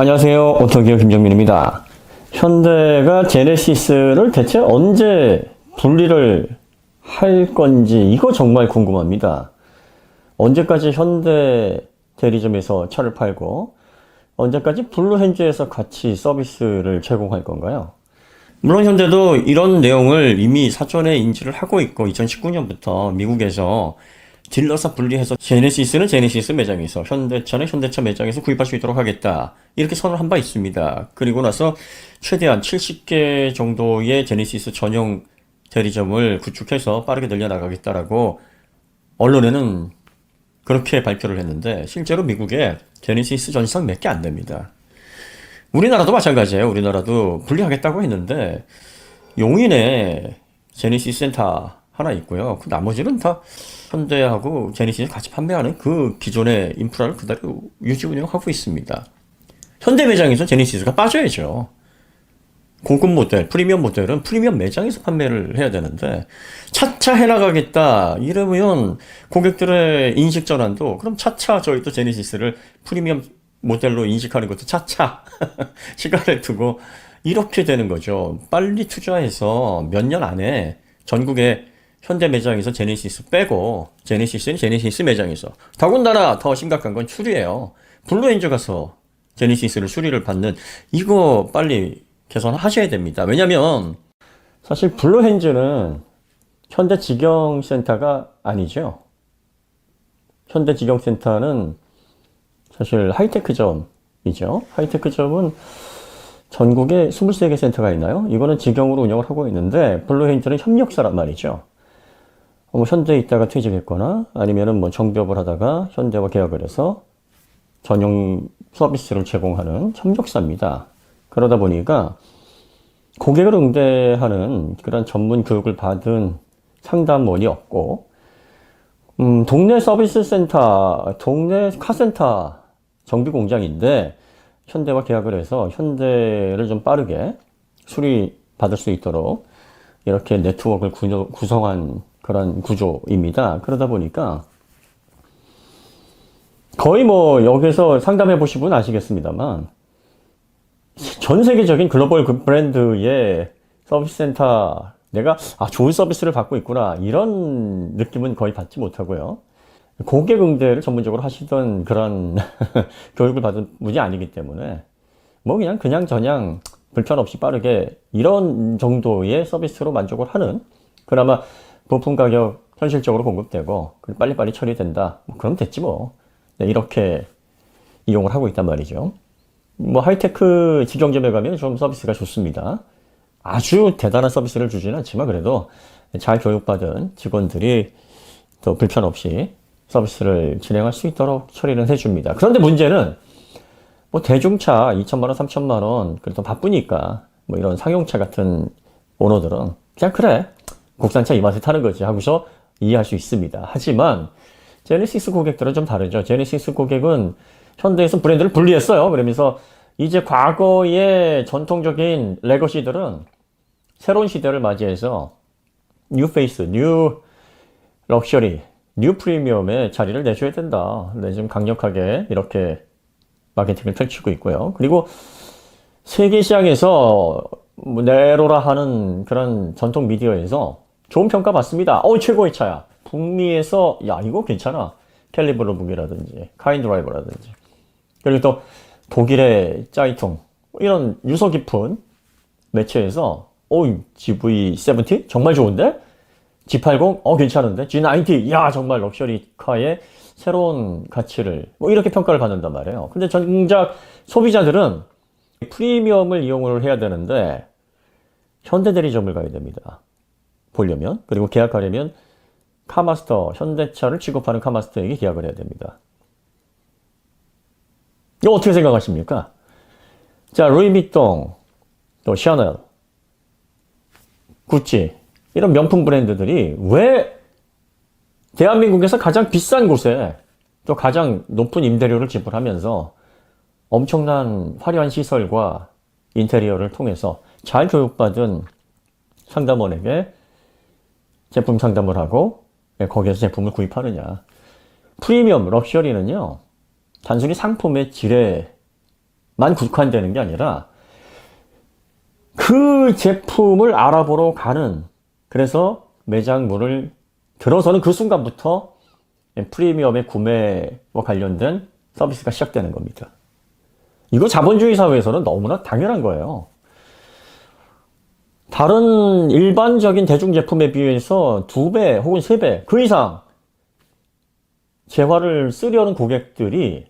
안녕하세요. 오토기어 김정민입니다. 현대가 제네시스를 대체 언제 분리를 할 건지 이거 정말 궁금합니다. 언제까지 현대 대리점에서 차를 팔고 언제까지 블루헨즈에서 같이 서비스를 제공할 건가요? 물론 현대도 이런 내용을 이미 사전에 인지를 하고 있고 2019년부터 미국에서 딜러사 분리해서 제네시스는 제네시스 매장에서 현대차는 현대차 매장에서 구입할 수 있도록 하겠다 이렇게 선을 한 바 있습니다. 그리고 나서 최대한 70개 정도의 제네시스 전용 대리점을 구축해서 빠르게 늘려나가겠다라고 언론에는 그렇게 발표를 했는데 실제로 미국에 제네시스 전시상 몇 개 안 됩니다. 우리나라도 마찬가지예요. 우리나라도 분리하겠다고 했는데 용인에 제네시스 센터 하나 있고요. 그 나머지는 다 현대하고 제네시스 같이 판매하는 그 기존의 인프라를 그대로 유지 운영하고 있습니다. 현대 매장에서 제네시스가 빠져야죠. 고급 모델, 프리미엄 모델은 프리미엄 매장에서 판매를 해야 되는데 차차 해나가겠다 이러면 고객들의 인식 전환도 그럼 차차 저희 또 제네시스를 프리미엄 모델로 인식하는 것도 차차 시간을 두고 이렇게 되는 거죠. 빨리 투자해서 몇 년 안에 전국에 현대 매장에서 제네시스 빼고 제네시스는 제네시스 매장에서 더군다나 더 심각한 건 수리예요. 블루엔저 가서 제네시스를 수리를 받는 이거 빨리 개선하셔야 됩니다. 왜냐면 사실 블루헨즈는 현대 직영센터가 아니죠. 현대 직영센터는 사실 하이테크점이죠. 하이테크점은 전국에 23개 센터가 있나요? 이거는 직영으로 운영을 하고 있는데 블루헨즈는 협력사란 말이죠. 뭐 현대에 있다가 퇴직했거나 아니면은 뭐 정비업을 하다가 현대와 계약을 해서 전용 서비스를 제공하는 협력사입니다. 그러다 보니까 고객을 응대하는 그런 전문 교육을 받은 상담원이 없고, 음, 동네 서비스 센터, 동네 카센터 정비 공장인데, 현대와 계약을 해서 현대를 좀 빠르게 수리 받을 수 있도록 이렇게 네트워크를 구성한 그런 구조입니다. 그러다 보니까 거의 뭐 여기서 상담해 보신 분 아시겠습니다만 전 세계적인 글로벌 그 브랜드의 서비스 센터 내가 아 좋은 서비스를 받고 있구나 이런 느낌은 거의 받지 못하고요. 고객 응대를 전문적으로 하시던 그런 교육을 받은 분이 아니기 때문에 뭐 그냥 그냥 저냥 불편 없이 빠르게 이런 정도의 서비스로 만족을 하는 그나마 부품 가격 현실적으로 공급되고 빨리빨리 처리된다. 뭐 그럼 됐지 뭐. 네, 이렇게 이용을 하고 있단 말이죠. 뭐 하이테크 직영점에 가면 좀 서비스가 좋습니다. 아주 대단한 서비스를 주지는 않지만 그래도 잘 교육받은 직원들이 또 불편 없이 서비스를 진행할 수 있도록 처리를 해줍니다. 그런데 문제는 뭐 대중차 2천만 원, 3천만 원 그래도 바쁘니까 뭐 이런 상용차 같은 오너들은 그냥 그래 국산차 이 맛에 타는 거지 하고서 이해할 수 있습니다. 하지만 제네시스 고객들은 좀 다르죠. 제네시스 고객은 현대에서 브랜드를 분리했어요. 그러면서 이제 과거의 전통적인 레거시들은 새로운 시대를 맞이해서 뉴 페이스, 뉴 럭셔리, 뉴 프리미엄에 자리를 내줘야 된다. 네, 좀 강력하게 이렇게 마케팅을 펼치고 있고요. 그리고 세계 시장에서 뭐 네로라 하는 그런 전통 미디어에서 좋은 평가 받습니다. 어, 최고의 차야. 북미에서 야 이거 괜찮아. 캘리브로북이라든지 카인드라이버라든지 그리고 또 독일의 짜이통 이런 유서 깊은 매체에서 오 GV70 정말 좋은데 G80 어 괜찮은데 G90 야 정말 럭셔리 카의 새로운 가치를 뭐 이렇게 평가를 받는단 말이에요. 근데 정작 소비자들은 프리미엄을 이용을 해야 되는데 현대 대리점을 가야 됩니다. 보려면 그리고 계약하려면 카마스터 현대차를 취급하는 카마스터에게 계약을 해야 됩니다. 이거 어떻게 생각하십니까? 자, 루이비통, 또 샤넬, 구찌 이런 명품 브랜드들이 왜 대한민국에서 가장 비싼 곳에 또 가장 높은 임대료를 지불하면서 엄청난 화려한 시설과 인테리어를 통해서 잘 교육받은 상담원에게 제품 상담을 하고 예, 거기에서 제품을 구입하느냐. 프리미엄, 럭셔리는요, 단순히 상품의 질에 국한되는 게 아니라 그 제품을 알아보러 가는 그래서 매장 문을 들어서는 그 순간부터 프리미엄의 구매와 관련된 서비스가 시작되는 겁니다. 이거 자본주의 사회에서는 너무나 당연한 거예요. 다른 일반적인 대중 제품에 비해서 두 배 혹은 세 배 그 이상 재화를 쓰려는 고객들이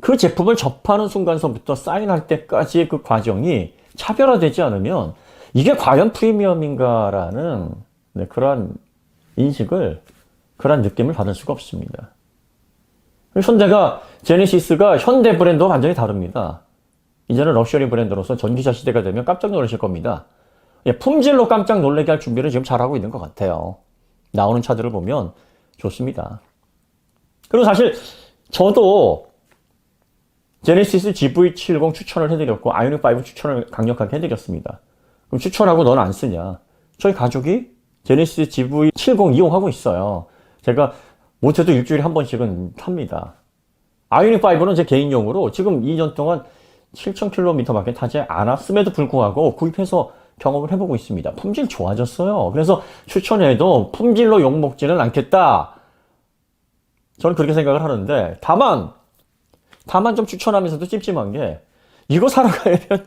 그 제품을 접하는 순간서부터 사인할 때까지의 그 과정이 차별화되지 않으면 이게 과연 프리미엄인가라는 네, 그러한 인식을 그러한 느낌을 받을 수가 없습니다. 현대가 제네시스가 현대 브랜드와 완전히 다릅니다. 이제는 럭셔리 브랜드로서 전기차 시대가 되면 깜짝 놀라실 겁니다. 예, 품질로 깜짝 놀라게 할 준비를 지금 잘하고 있는 것 같아요. 나오는 차들을 보면 좋습니다. 그리고 사실 저도 제네시스 GV70 추천을 해드렸고 아이오닉5 추천을 강력하게 해드렸습니다. 그럼 추천하고 넌 안 쓰냐? 저희 가족이 제네시스 GV70 이용하고 있어요. 제가 못해도 일주일에 한 번씩은 탑니다. 아이오닉5는 제 개인용으로 지금 2년 동안 7,000km밖에 타지 않았음에도 불구하고 구입해서 경험을 해보고 있습니다. 품질 좋아졌어요. 그래서 추천해도 품질로 욕먹지는 않겠다. 저는 그렇게 생각을 하는데, 다만, 다만 좀 추천하면서도 찝찝한 게, 이거 사러 가려면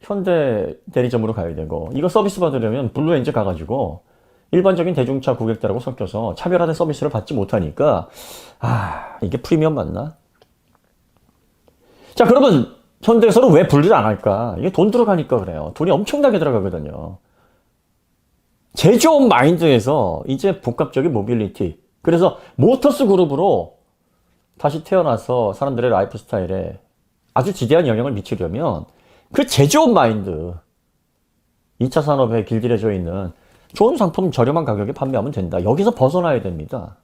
현대 대리점으로 가야 되고, 이거 서비스 받으려면 블루엔즈 가가지고, 일반적인 대중차 고객들하고 섞여서 차별화된 서비스를 받지 못하니까, 아, 이게 프리미엄 맞나? 자, 그러면 현대에서는 왜 분리를 안 할까? 이게 돈 들어가니까 그래요. 돈이 엄청나게 들어가거든요. 제조업 마인드에서 이제 복합적인 모빌리티. 그래서 모터스 그룹으로 다시 태어나서 사람들의 라이프 스타일에 아주 지대한 영향을 미치려면 그 제조업 마인드. 2차 산업에 길들여져 있는 좋은 상품 저렴한 가격에 판매하면 된다. 여기서 벗어나야 됩니다.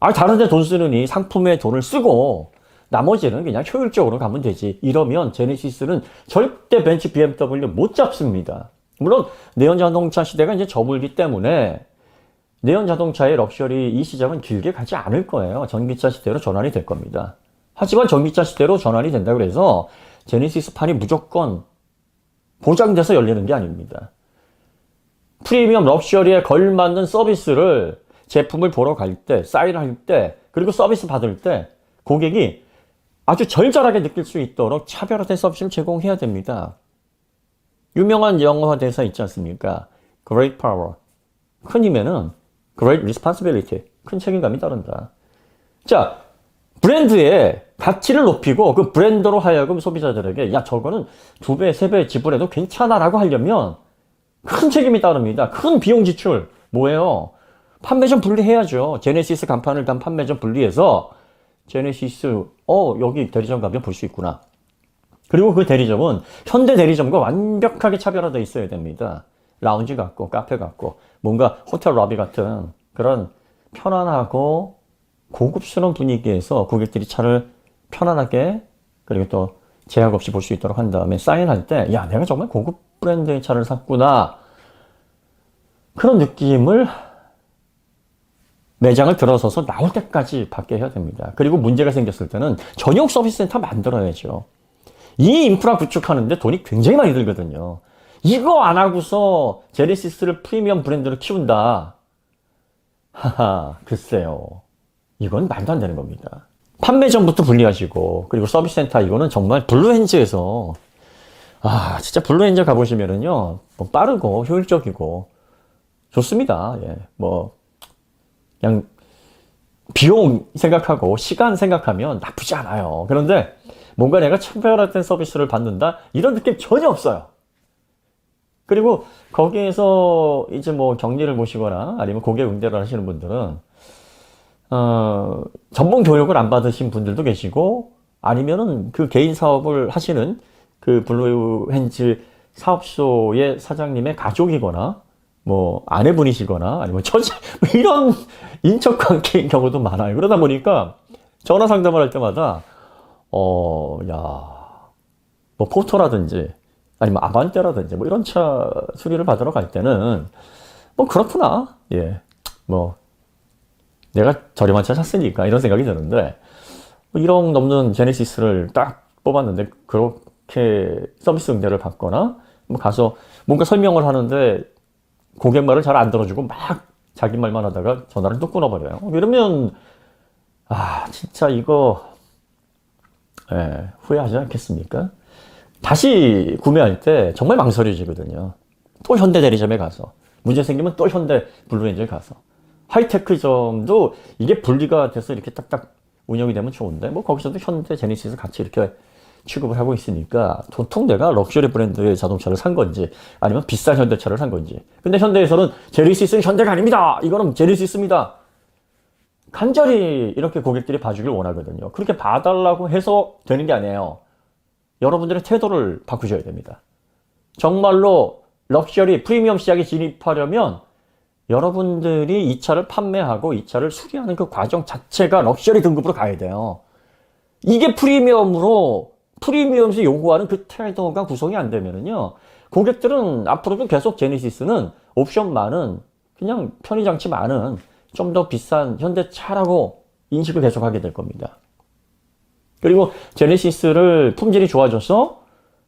아, 다른 데 돈 쓰느니 상품에 돈을 쓰고 나머지는 그냥 효율적으로 가면 되지. 이러면 제네시스는 절대 벤츠 BMW 못 잡습니다. 물론 내연 자동차 시대가 이제 접을기 때문에 내연 자동차의 럭셔리 이 시장은 길게 가지 않을 거예요. 전기차 시대로 전환이 될 겁니다. 하지만 전기차 시대로 전환이 된다 그래서 제네시스 판이 무조건 보장돼서 열리는 게 아닙니다. 프리미엄 럭셔리에 걸맞는 서비스를 제품을 보러 갈 때, 사인할 때, 그리고 서비스 받을 때 고객이 아주 절절하게 느낄 수 있도록 차별화된 서비스를 제공해야 됩니다. 유명한 영어 대사 있지 않습니까? Great power. 큰 힘에는 great responsibility. 큰 책임감이 따른다. 자, 브랜드의 가치를 높이고 그 브랜드로 하여금 소비자들에게 야, 저거는 두 배, 세 배 지불해도 괜찮아 라고 하려면 큰 책임이 따릅니다. 큰 비용 지출. 뭐예요? 판매점 분리해야죠. 제네시스 간판을 단 판매점 분리해서 제네시스, 어, 여기 대리점 가면 볼 수 있구나. 그리고 그 대리점은 현대 대리점과 완벽하게 차별화되어 있어야 됩니다. 라운지 같고, 카페 같고, 뭔가 호텔 러비 같은 그런 편안하고 고급스러운 분위기에서 고객들이 차를 편안하게 그리고 또 제약 없이 볼 수 있도록 한 다음에 사인할 때, 야, 내가 정말 고급 브랜드의 차를 샀구나. 그런 느낌을 매장을 들어서서 나올 때까지 받게 해야 됩니다. 그리고 문제가 생겼을 때는 전용 서비스 센터 만들어야죠. 이 인프라 구축하는데 돈이 굉장히 많이 들거든요. 이거 안 하고서 제네시스를 프리미엄 브랜드로 키운다. 하하, 글쎄요. 이건 말도 안 되는 겁니다. 판매점부터 분리하시고, 그리고 서비스 센터 이거는 정말 블루엔즈에서, 아, 진짜 블루엔즈 가보시면은요, 뭐 빠르고 효율적이고, 좋습니다. 예, 뭐, 그냥 비용 생각하고 시간 생각하면 나쁘지 않아요. 그런데 뭔가 내가 차별화된 서비스를 받는다? 이런 느낌 전혀 없어요. 그리고 거기에서 이제 뭐 격리를 모시거나 아니면 고객 응대를 하시는 분들은 어, 전문 교육을 안 받으신 분들도 계시고 아니면은 그 개인 사업을 하시는 그 블루핸즈 사업소의 사장님의 가족이거나 뭐 아내분이시거나 아니면 처제 뭐 이런 인적 관계인 경우도 많아요. 그러다 보니까 전화 상담을 할 때마다 어, 야, 뭐 포토라든지 아니면 아반떼라든지 뭐 이런 차 수리를 받으러 갈 때는 뭐 그렇구나. 예. 뭐 내가 저렴한 차 샀으니까 이런 생각이 드는데 뭐 1억 넘는 제네시스를 딱 뽑았는데 그렇게 서비스 응대를 받거나 뭐 가서 뭔가 설명을 하는데 고객 말을 잘 안 들어주고 막 자기 말만 하다가 전화를 또 끊어버려요. 이러면 아 진짜 이거 예, 후회하지 않겠습니까? 다시 구매할 때 정말 망설여지거든요. 또 현대 대리점에 가서 문제 생기면 또 현대 블루엔젤 가서 하이테크점도 이게 분리가 돼서 이렇게 딱딱 운영이 되면 좋은데 뭐 거기서도 현대 제니시스 같이 이렇게 취급을 하고 있으니까 도통 내가 럭셔리 브랜드의 자동차를 산 건지 아니면 비싼 현대차를 산 건지. 근데 현대에서는 제니시스는 현대가 아닙니다. 이거는 제니시스입니다. 간절히 이렇게 고객들이 봐주길 원하거든요. 그렇게 봐달라고 해서 되는 게 아니에요. 여러분들의 태도를 바꾸셔야 됩니다. 정말로 럭셔리 프리미엄 시장에 진입하려면 여러분들이 이 차를 판매하고 이 차를 수리하는 그 과정 자체가 럭셔리 등급으로 가야 돼요. 이게 프리미엄으로 프리미엄에서 요구하는 그 태도가 구성이 안 되면은요. 고객들은 앞으로도 계속 제네시스는 옵션 많은 그냥 편의 장치 많은 좀 더 비싼 현대차라고 인식을 계속하게 될 겁니다. 그리고 제네시스를 품질이 좋아져서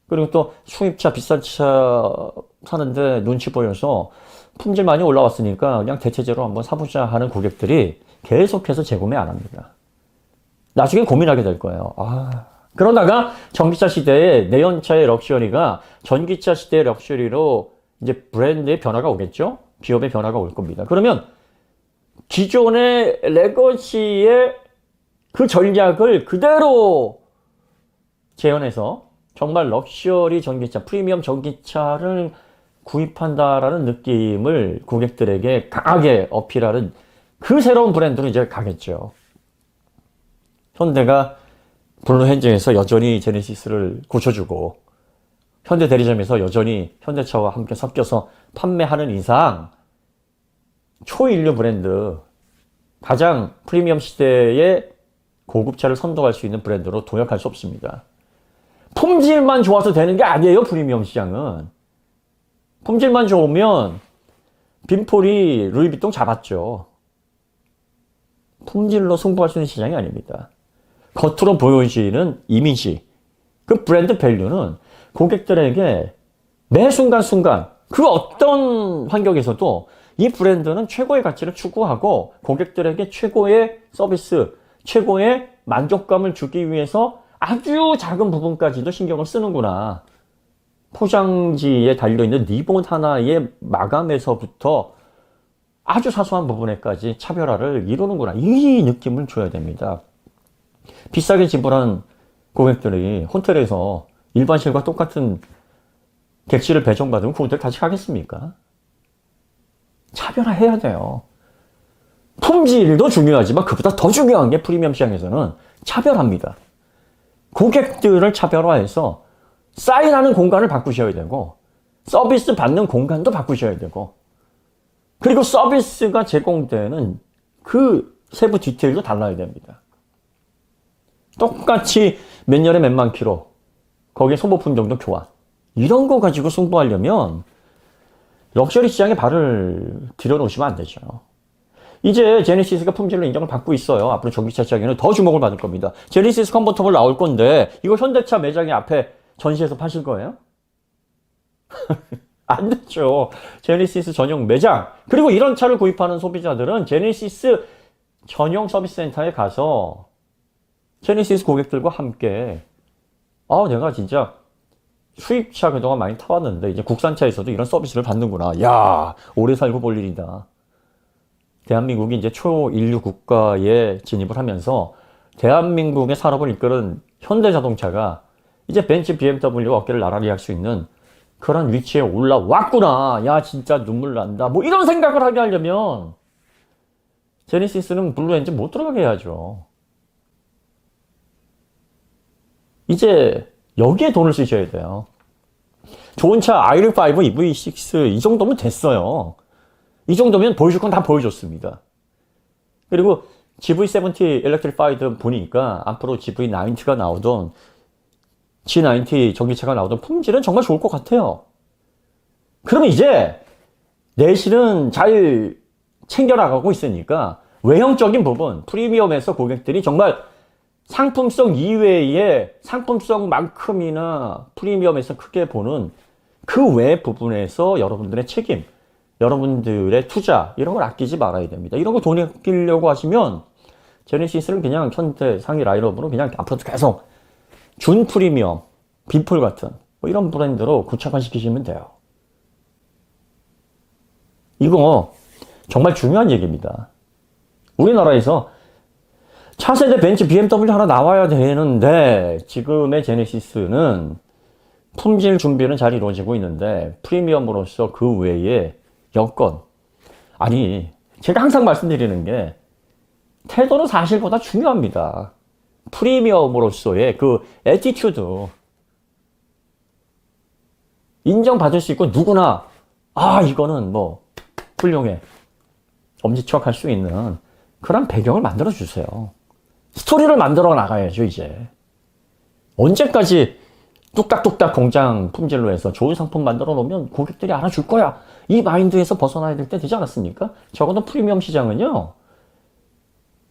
그리고 또 수입차 비싼 차 사는데 눈치 보여서 품질 많이 올라왔으니까 그냥 대체제로 한번 사보자 하는 고객들이 계속해서 재구매 안 합니다. 나중에 고민하게 될 거예요. 아. 그러다가 전기차 시대에 내연차의 럭셔리가 전기차 시대의 럭셔리로 이제 브랜드의 변화가 오겠죠? 기업의 변화가 올 겁니다. 그러면 기존의 레거시의 그 전략을 그대로 재현해서 정말 럭셔리 전기차, 프리미엄 전기차를 구입한다라는 느낌을 고객들에게 강하게 어필하는 그 새로운 브랜드로 이제 가겠죠. 현대가 블루 현장에서 여전히 제네시스를 고쳐주고 현대 대리점에서 여전히 현대차와 함께 섞여서 판매하는 이상 초인류 브랜드 가장 프리미엄 시대의 고급차를 선도할 수 있는 브랜드로 도약할 수 없습니다. 품질만 좋아서 되는 게 아니에요, 프리미엄 시장은. 품질만 좋으면 빈폴이 루이비통 잡았죠. 품질로 승부할 수 있는 시장이 아닙니다. 겉으로 보여지는 이미지, 그 브랜드 밸류는 고객들에게 매 순간순간 그 어떤 환경에서도 이 브랜드는 최고의 가치를 추구하고 고객들에게 최고의 서비스, 최고의 만족감을 주기 위해서 아주 작은 부분까지도 신경을 쓰는구나. 포장지에 달려있는 리본 하나의 마감에서부터 아주 사소한 부분에까지 차별화를 이루는구나. 이 느낌을 줘야 됩니다. 비싸게 지불한 고객들이 호텔에서 일반실과 똑같은 객실을 배정받으면 그 호텔 같이 가겠습니까? 차별화해야 돼요. 품질도 중요하지만 그보다 더 중요한 게 프리미엄 시장에서는 차별화입니다. 고객들을 차별화해서 사인하는 공간을 바꾸셔야 되고 서비스 받는 공간도 바꾸셔야 되고 그리고 서비스가 제공되는 그 세부 디테일도 달라야 됩니다. 똑같이 몇 년에 몇만 킬로 거기에 소모품 정도 교환 이런 거 가지고 승부하려면 럭셔리 시장에 발을 들여놓으시면 안 되죠. 이제 제네시스가 품질로 인정을 받고 있어요. 앞으로 전기차 시장에는 더 주목을 받을 겁니다. 제네시스 컨버터블 나올 건데 이거 현대차 매장의 앞에 전시해서 파실 거예요? 안 됐죠. 제네시스 전용 매장. 그리고 이런 차를 구입하는 소비자들은 제네시스 전용 서비스 센터에 가서 제네시스 고객들과 함께 아, 내가 진짜 수입차 그동안 많이 타왔는데 이제 국산차에서도 이런 서비스를 받는구나. 야, 오래 살고 볼 일이다. 대한민국이 이제 초인류 국가에 진입을 하면서 대한민국의 산업을 이끄는 현대자동차가 이제 벤츠, BMW 어깨를 나란히 할 수 있는 그런 위치에 올라왔구나. 야, 진짜 눈물 난다. 뭐 이런 생각을 하게 하려면 제네시스는 블루 엔진 못 들어가게 해야죠. 이제 여기에 돈을 쓰셔야 돼요. 좋은 차 i6 EV6 이 정도면 됐어요. 이 정도면 보여줄 건 다 보여줬습니다. 그리고 GV70 엘렉트리파이드 보니까 앞으로 GV90가 나오던 G90 전기차가 나오던 품질은 정말 좋을 것 같아요. 그럼 이제 내실은 잘 챙겨나가고 있으니까 외형적인 부분, 프리미엄에서 고객들이 정말 상품성 이외에 상품성만큼이나 프리미엄에서 크게 보는 그 외 부분에서 여러분들의 책임, 여러분들의 투자 이런 걸 아끼지 말아야 됩니다. 이런 거 돈 아끼려고 하시면 제네시스는 그냥 현대 상위 라인업으로 그냥 앞으로도 계속 준 프리미엄, 비폴 같은 뭐 이런 브랜드로 구착화시키시면 돼요. 이거 정말 중요한 얘기입니다. 우리나라에서 차세대 벤츠 BMW 하나 나와야 되는데 지금의 제네시스는 품질 준비는 잘 이루어지고 있는데 프리미엄으로서 그 외에 여건 아니 제가 항상 말씀드리는 게 태도는 사실보다 중요합니다. 프리미엄으로서의 그 에티튜드 인정받을 수 있고 누구나 아 이거는 뭐 훌륭해 엄지척할 수 있는 그런 배경을 만들어 주세요. 스토리를 만들어 나가야죠 이제 언제까지 뚝딱뚝딱 공장 품질로 해서 좋은 상품 만들어 놓으면 고객들이 알아줄 거야 이 마인드에서 벗어나야 될 때 되지 않았습니까? 적어도 프리미엄 시장은요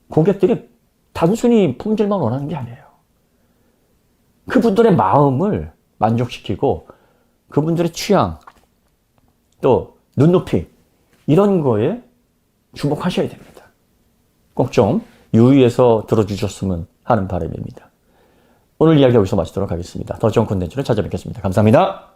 고객들이 단순히 품질만 원하는 게 아니에요 그분들의 마음을 만족시키고 그분들의 취향 또 눈높이 이런 거에 주목하셔야 됩니다. 꼭 좀 유의해서 들어주셨으면 하는 바람입니다. 오늘 이야기 여기서 마치도록 하겠습니다. 더 좋은 콘텐츠로 찾아뵙겠습니다. 감사합니다.